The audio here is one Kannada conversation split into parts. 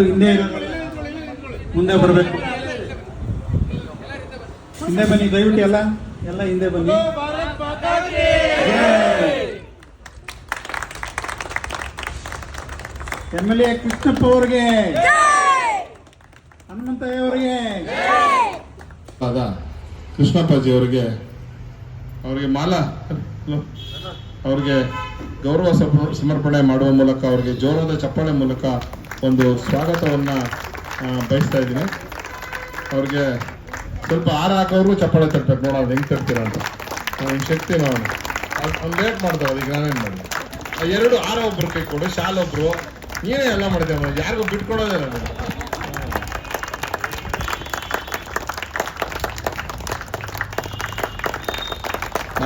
ಹಿಂದೆ ಮುಂದೆ ಬರಬೇಕು ಹಿಂದೆ ಬನ್ನಿ ದಯವಿಟ್ಟು ಎಲ್ಲ ಎಲ್ಲ ಹಿಂದೆ ಬನ್ನಿ ಎಂ ಎಲ್ ಎ ಕೃಷ್ಣಪ್ಪ ಅವ್ರಿಗೆ ಹನುಮಂತಯ್ಯ ಅವರಿಗೆ ಆದ ಕೃಷ್ಣಪ್ಪಾಜಿ ಅವರಿಗೆ ಅವರಿಗೆ ಮಾಲಾ ಅವ್ರಿಗೆ ಗೌರವ ಸಮರ್ಪಣೆ ಮಾಡುವ ಮೂಲಕ, ಅವರಿಗೆ ಜೋರಾದ ಚಪ್ಪಾಳೆ ಮೂಲಕ ಒಂದು ಸ್ವಾಗತವನ್ನ ಬಯಸ್ತಾ ಇದ್ದೀನಿ. ಅವ್ರಿಗೆ ಸ್ವಲ್ಪ ಆರ ಹಾಕೋರು ಚಪ್ಪಾಳೆ ತಟ್ಟಬೇಕು ನೋಡೋಣ ಹೆಂಗ್ ತರ್ತೀರ ಅಂತ. ಅವ್ನ ಶಕ್ತಿ ನಾವು ಒಂದು ಲೇಟ್ ಮಾಡ್ತಾರೆ ಅದಕ್ಕೆ ನಾನೇನು ಮಾಡಿದೆ? ಎರಡು ಆರ ಒಬ್ರು ಕೈ ಕೊಡು, ಶಾಲ್ ಒಬ್ರು. ನೀನೇ ಎಲ್ಲ ಮಾಡಿದೆ ಯಾರಿಗೂ ಬಿಟ್ಕೊಡೋದೇ ನನಗೆ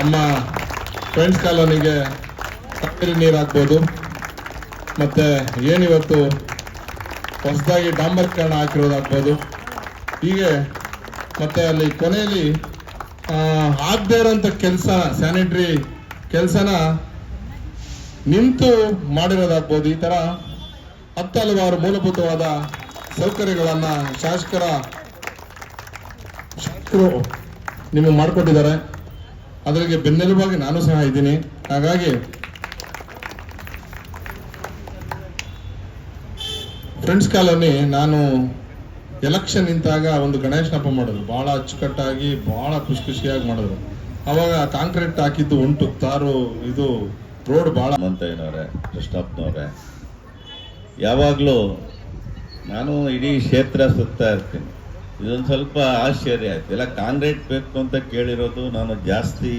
ನಮ್ಮ ಫ್ರೆಂಡ್ಸ್ ಕಾಲೋನಿಗೆ ಕಾವೇರಿ ನೀರು ಹಾಕ್ಬೋದು ಮತ್ತೆ ಏನಿವತ್ತು? ಹೊಸದಾಗಿ ಡಾಂಬರ್ಕರಣ ಹಾಕಿರೋದಾಗ್ಬೋದು. ಹೀಗೆ ಮತ್ತೆ ಅಲ್ಲಿ ಕೊನೆಯಲ್ಲಿ ಆಗದೇ ಇರೋಂಥ ಕೆಲಸ ಸ್ಯಾನಿಟ್ರಿ ಕೆಲಸನ ನಿಂತು ಮಾಡಿರೋದಾಗ್ಬೋದು. ಈ ಥರ ಹತ್ತು ಹಲವಾರು ಮೂಲಭೂತವಾದ ಸೌಕರ್ಯಗಳನ್ನು ಶಾಸಕರ ಶಾಸಕರು ನಿಮಗೆ ಮಾಡಿಕೊಟ್ಟಿದ್ದಾರೆ. ಅದರಿಗೆ ಬೆನ್ನೆಲುಬಾಗಿ ನಾನು ಸಹ ಇದ್ದೀನಿ. ಹಾಗಾಗಿ ಫ್ರೆಂಡ್ಸ್ ಕಾಲೋನಿ ನಾನು ಎಲೆಕ್ಷನ್ ನಿಂತಾಗ ಒಂದು ಗಣೇಶನ ಹಬ್ಬ ಮಾಡಿದ್ರು. ಬಹಳ ಅಚ್ಚುಕಟ್ಟಾಗಿ, ಬಹಳ ಖುಷಿ ಖುಷಿಯಾಗಿ ಮಾಡಿದ್ರು. ಅವಾಗ ಕಾಂಕ್ರೀಟ್ ಹಾಕಿದ್ದು ಉಂಟು, ತಾರು, ಇದು ರೋಡ್ ಬಹಳ ಮಂತಯ್ಯನವ್ರೆ ಕೃಷ್ಣಪ್ಪನವ್ರೆ. ಯಾವಾಗಲೂ ನಾನು ಇಡೀ ಕ್ಷೇತ್ರ ಸುತ್ತಾ ಇರ್ತೀನಿ. ಇದೊಂದು ಸ್ವಲ್ಪ ಆಶ್ಚರ್ಯ ಆಯ್ತು. ಎಲ್ಲ ಕಾಂಕ್ರೀಟ್ ಬೇಕು ಅಂತ ಕೇಳಿರೋದು ನಾನು ಜಾಸ್ತಿ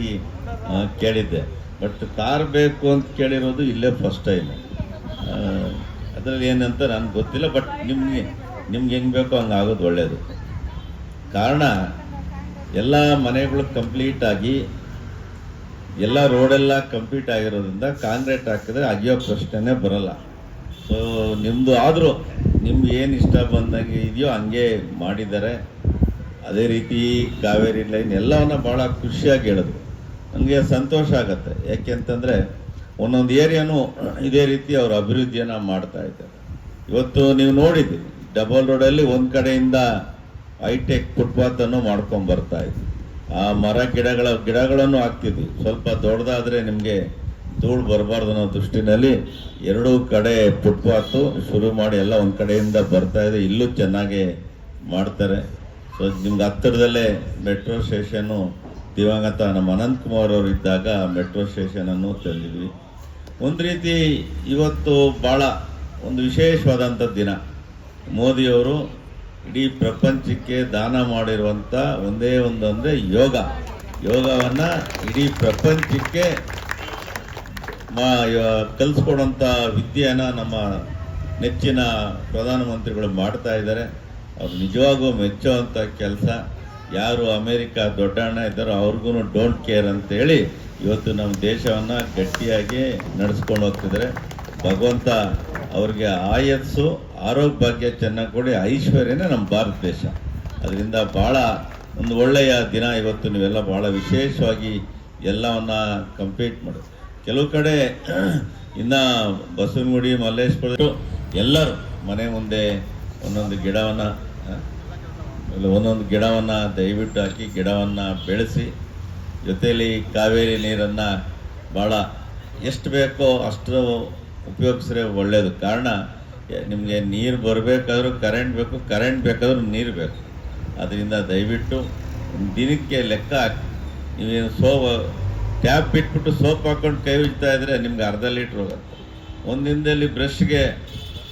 ಕೇಳಿದ್ದೆ. ಬಟ್ ಕಾರ್ ಬೇಕು ಅಂತ ಕೇಳಿರೋದು ಇಲ್ಲೇ ಫಸ್ಟ್ ಟೈಮ್ ಅದರಲ್ಲಿ ಏನಂತ ನನಗೆ ಗೊತ್ತಿಲ್ಲ, ಬಟ್ ನಿಮಗೆ, ನಿಮ್ಗೆ ಹೆಂಗೆ ಬೇಕೋ ಹಂಗೆ ಆಗೋದು ಒಳ್ಳೆಯದು ಕಾರಣ, ಎಲ್ಲ ಮನೆಗಳು ಕಂಪ್ಲೀಟ್ ಆಗಿ, ಎಲ್ಲ ರೋಡೆಲ್ಲ ಕಂಪ್ಲೀಟ್ ಆಗಿರೋದ್ರಿಂದ ಕಾಂಕ್ರೀಟ್ ಹಾಕಿದ್ರೆ ಅಗಿಯೋ ಪ್ರಶ್ನೆನೇ ಬರಲ್ಲ. ಸೊ ನಿಮ್ಮದು ಆದರೂ ನಿಮ್ಗೆ ಏನು ಇಷ್ಟ ಬಂದಂಗೆ ಇದೆಯೋ ಹಂಗೆ ಮಾಡಿದ್ದಾರೆ. ಅದೇ ರೀತಿ ಕಾವೇರಿ ಲೈನ್ ಎಲ್ಲವನ್ನ ಭಾಳ ಖುಷಿಯಾಗಿ ಹೇಳಿದ್ರು ನನಗೆ ಸಂತೋಷ ಆಗತ್ತೆ. ಯಾಕೆಂತಂದರೆ ಒಂದೊಂದು ಏರಿಯಾನು ಇದೇ ರೀತಿ ಅವರು ಅಭಿವೃದ್ಧಿಯನ್ನು ಮಾಡ್ತಾ ಇದ್ದಾರೆ ಇವತ್ತು ನೀವು ನೋಡಿದ್ದೀರಿ ಡಬಲ್ ರೋಡಲ್ಲಿ ಒಂದು ಕಡೆಯಿಂದ ಹೈಟೆಕ್ ಫುಟ್ಪಾತನ್ನು ಮಾಡ್ಕೊಂಡು ಬರ್ತಾ ಇದ್ವಿ ಆ ಮರ ಗಿಡಗಳ, ಗಿಡಗಳನ್ನು ಹಾಕ್ತಿದ್ವಿ. ಸ್ವಲ್ಪ ದೊಡ್ಡದಾದರೆ ನಿಮಗೆ ಧೂಳು ಬರಬಾರ್ದು ಅನ್ನೋ ದೃಷ್ಟಿನಲ್ಲಿ ಎರಡೂ ಕಡೆ ಫುಟ್ಪಾತು ಶುರು ಮಾಡಿ ಎಲ್ಲ ಒಂದು ಕಡೆಯಿಂದ ಬರ್ತಾ ಇದೆ. ಇಲ್ಲೂ ಚೆನ್ನಾಗಿ ಮಾಡ್ತಾರೆ. ಸೊ ನಿಮ್ಗೆ ಹತ್ತಿರದಲ್ಲೇ ಮೆಟ್ರೋ ಸ್ಟೇಷನ್ನು, ದಿವಂಗತ ನಮ್ಮ ಅನಂತ್ ಕುಮಾರ್ ಅವರು ಇದ್ದಾಗ ಮೆಟ್ರೋ ಸ್ಟೇಷನನ್ನು ತಂದಿದ್ವಿ. ಒಂದು ರೀತಿ ಇವತ್ತು ಭಾಳ ಒಂದು ವಿಶೇಷವಾದಂಥ ದಿನ. ಮೋದಿಯವರು ಇಡೀ ಪ್ರಪಂಚಕ್ಕೆ ದಾನ ಮಾಡಿರುವಂಥ ಒಂದೇ ಒಂದು ಅಂದರೆ ಯೋಗ. ಯೋಗವನ್ನು ಇಡೀ ಪ್ರಪಂಚಕ್ಕೆ ಮಾ ಕಲಿಸ್ಕೊಡೋಂಥ ವಿದ್ಯೆಯನ್ನು ನಮ್ಮ ನೆಚ್ಚಿನ ಪ್ರಧಾನಮಂತ್ರಿಗಳು ಮಾಡ್ತಾ ಇದ್ದಾರೆ. ಅವ್ರು ನಿಜವಾಗೂ ಮೆಚ್ಚುವಂಥ ಕೆಲಸ. ಯಾರು ಅಮೇರಿಕ ದೊಡ್ಡಣ್ಣ ಇದ್ದಾರೋ ಅವ್ರಿಗೂ ಡೋಂಟ್ ಕೇರ್ ಅಂತೇಳಿ ಇವತ್ತು ನಮ್ಮ ದೇಶವನ್ನು ಗಟ್ಟಿಯಾಗಿ ನಡೆಸ್ಕೊಂಡು ಹೋಗ್ತಿದ್ದಾರೆ. ಭಗವಂತ ಅವ್ರಿಗೆ ಆಯಸ್ಸು ಆರೋಗ್ಯ ಭಾಗ್ಯ ಚೆನ್ನಾಗಿ ಕೊಡಿ, ಐಶ್ವರ್ಯನೇ ನಮ್ಮ ಭಾರತ ದೇಶ. ಅದರಿಂದ ಭಾಳ ಒಂದು ಒಳ್ಳೆಯ ದಿನ ಇವತ್ತು ನೀವೆಲ್ಲ ಭಾಳ ವಿಶೇಷವಾಗಿ ಎಲ್ಲವನ್ನ ಕಂಪ್ಲೀಟ್ ಮಾಡಿ. ಕೆಲವು ಕಡೆ ಇನ್ನು ಬಸವನಗುಡಿ, ಮಲ್ಲೇಶ್ವರ, ಎಲ್ಲರೂ ಮನೆ ಮುಂದೆ ಒಂದೊಂದು ಗಿಡವನ್ನು ಒಂದೊಂದು ಗಿಡವನ್ನು ದಯವಿಟ್ಟು ಹಾಕಿ ಗಿಡವನ್ನು ಬೆಳೆಸಿ, ಜೊತೆಯಲ್ಲಿ ಕಾವೇರಿ ನೀರನ್ನು ಭಾಳ ಎಷ್ಟು ಬೇಕೋ ಅಷ್ಟು ಉಪಯೋಗಿಸ್ರೆ ಒಳ್ಳೆಯದು ಕಾರಣ, ನಿಮಗೆ ನೀರು ಬರಬೇಕಾದ್ರೂ ಕರೆಂಟ್ ಬೇಕು ಕರೆಂಟ್ ಬೇಕಾದ್ರೂ ನೀರು ಬೇಕು. ಅದರಿಂದ ದಯವಿಟ್ಟು ದಿನಕ್ಕೆ ಲೆಕ್ಕ ಹಾಕಿ, ನೀವೇನು ಸೋ ಟ್ಯಾಪ್ ಇಟ್ಬಿಟ್ಟು ಸೋಪ್ ಹಾಕ್ಕೊಂಡು ಕೈ ಉಜ್ತಾ ಇದ್ರೆ ನಿಮ್ಗೆ ಅರ್ಧ ಲೀಟ್ರ್ ಹೋಗುತ್ತೆ. ಒಂದು ದಿನದಲ್ಲಿ ಬ್ರಷ್ಗೆ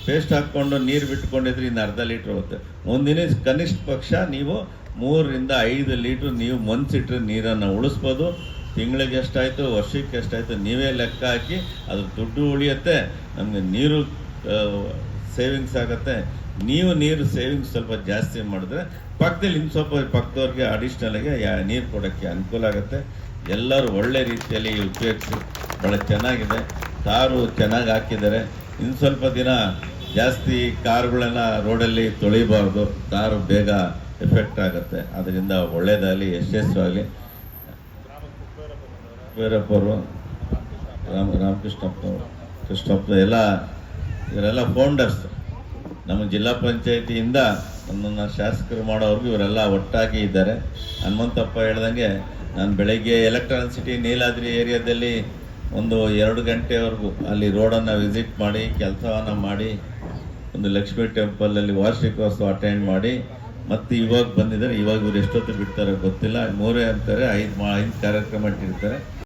ಪೇಸ್ಟ್ ಹಾಕ್ಕೊಂಡು ನೀರು ಬಿಟ್ಕೊಂಡಿದ್ರೆ ಇನ್ನು ಅರ್ಧ ಲೀಟ್ರ್ ಹೋಗುತ್ತೆ. ಒಂದಿನ ಕನಿಷ್ಠ ಪಕ್ಷ ನೀವು ಮೂರರಿಂದ ಐದು ಲೀಟ್ರ್ ನೀವು ಮನ್ಸಿಟ್ರೆ ನೀರನ್ನು ಉಳಿಸ್ಬೋದು. ತಿಂಗಳಿಗೆ ಎಷ್ಟಾಯಿತು, ವರ್ಷಕ್ಕೆ ಎಷ್ಟಾಯಿತು ನೀವೇ ಲೆಕ್ಕ ಹಾಕಿ ಅದ್ರ ದುಡ್ಡು ಉಳಿಯುತ್ತೆ, ನಮಗೆ ನೀರು ಸೇವಿಂಗ್ಸ್ ಆಗುತ್ತೆ. ನೀವು ನೀರು ಸೇವಿಂಗ್ಸ್ ಸ್ವಲ್ಪ ಜಾಸ್ತಿ ಮಾಡಿದ್ರೆ ಪಕ್ಕದಲ್ಲಿ ಇನ್ನು ಸ್ವಲ್ಪ ಪಕ್ಕದವ್ರಿಗೆ ಅಡಿಷ್ನಲ್ಗೆ ಯಾ, ನೀರು ಕೊಡೋಕ್ಕೆ ಅನುಕೂಲ ಆಗುತ್ತೆ. ಎಲ್ಲರೂ ಒಳ್ಳೆ ರೀತಿಯಲ್ಲಿ ಉಪಯೋಗಿಸಿ ಭಾಳ ಚೆನ್ನಾಗಿದೆ. ಕಾರು ಚೆನ್ನಾಗಿ ಹಾಕಿದ್ದಾರೆ. ಇನ್ನು ಸ್ವಲ್ಪ ದಿನ ಜಾಸ್ತಿ ಕಾರುಗಳನ್ನ ರೋಡಲ್ಲಿ ತೊಳಿಬಾರ್ದು. ಕಾರು ಬೇಗ ಎಫೆಕ್ಟ್ ಆಗುತ್ತೆ. ಅದರಿಂದ ಒಳ್ಳೆಯದಾಗಲಿ ಯಶಸ್ವಾಗಲಿ ವೀರಪ್ಪರು ರಾಮ ರಾಮಕೃಷ್ಣಪ್ಪ ಕೃಷ್ಣಪ್ಪ ಎಲ್ಲ ಇವರೆಲ್ಲ ಫೌಂಡರ್ಸ್ ನಮ್ಮ ಜಿಲ್ಲಾ ಪಂಚಾಯತಿಯಿಂದ ನನ್ನನ್ನು ಶಾಸಕರು ಮಾಡೋವ್ರಿಗೂ ಇವರೆಲ್ಲ ಒಟ್ಟಾಗಿ ಇದ್ದಾರೆ. ಹನುಮಂತಪ್ಪ ಹೇಳ್ದಂಗೆ ನಾನು ಬೆಳಗ್ಗೆ ಎಲೆಕ್ಟ್ರಾನ್ ಸಿಟಿ ನೀಲಾದ್ರಿ ಏರಿಯಾದಲ್ಲಿ ಒಂದು ಎರಡು ಗಂಟೆವರೆಗೂ ಅಲ್ಲಿ ರೋಡನ್ನು ವಿಸಿಟ್ ಮಾಡಿ, ಕೆಲಸವನ್ನು ಮಾಡಿ, ಒಂದು ಲಕ್ಷ್ಮೀ ಟೆಂಪಲಲ್ಲಿ ವಾರ್ಷಿಕೋತ್ಸವ ಅಟೆಂಡ್ ಮಾಡಿ. ಮತ್ತೆ ಇವಾಗ ಬಂದಿದ್ದಾರೆ. ಇವಾಗ ಇವ್ರು ಎಷ್ಟೊತ್ತು ಬಿಡ್ತಾರೆ ಗೊತ್ತಿಲ್ಲ. ಮೂರೇ ಅಂತಾರೆ, ಐದು ಮಾ, ಐದು ಕಾರ್ಯಕ್ರಮ ಇಟ್ಟಿರ್ತಾರೆ.